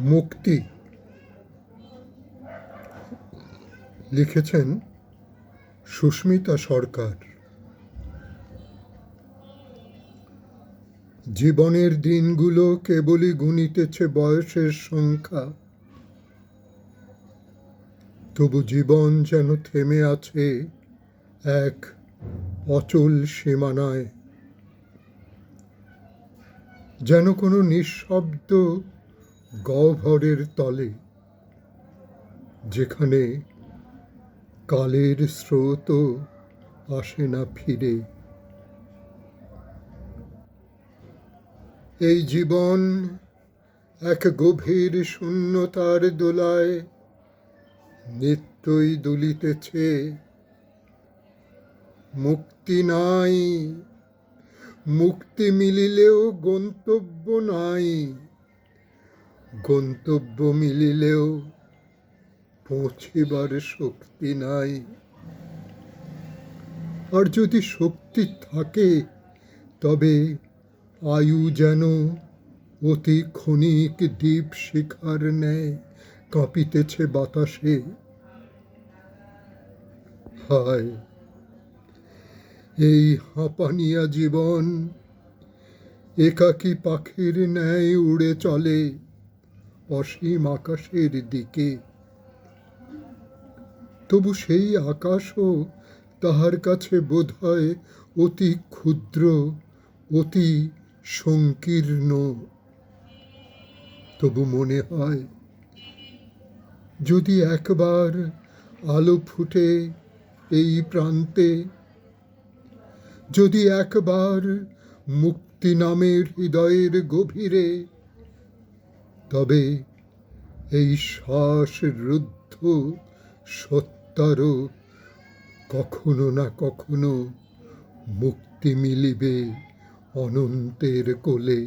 মুক্তি লিখেছেন সুস্মিতা সরকার। জীবনের দিনগুলো কেবলই গুনিতেছে বয়সের সংখ্যা। তবু জীবন যেন থেমে আছে এক অচল সীমানায়। যেন কোনো নিঃশব্দ গহ্বরের তলে, যেখানে কালের স্রোত আসে না ফিরে। এই জীবন এক গভীর শূন্যতার দোলায় নিত্যই দুলিতেছে। মুক্তি নাই, মুক্তি মিলিলেও গন্তব্য নাই। গন্তব্য মিলিলেও পৌঁছিবার শক্তি নাই। আর যদি শক্তি থাকে, তবে আয়ু যেন অতি ক্ষণিক দ্বীপ শিখার ন্যায় কাঁপিতেছে বাতাসে। হায়, এই হাঁপানিয়া জীবন একাকী পাখির ন্যায় উড়ে চলে। অসীম আকাশের দিকে। তবু সেই আকাশও তাহার কাছে বোধ হয় অতি ক্ষুদ্র, অতি সংকীর্ণ। তবু মনে হয়, যদি একবার আলো ফুটে এই প্রান্তে, যদি একবার মুক্তি নামের হৃদয়ের গভীরে তবে এই শ্বাস রুদ্ধ সত্যারও কখনো না কখনো মুক্তি মিলিবে অনন্তের কোলে।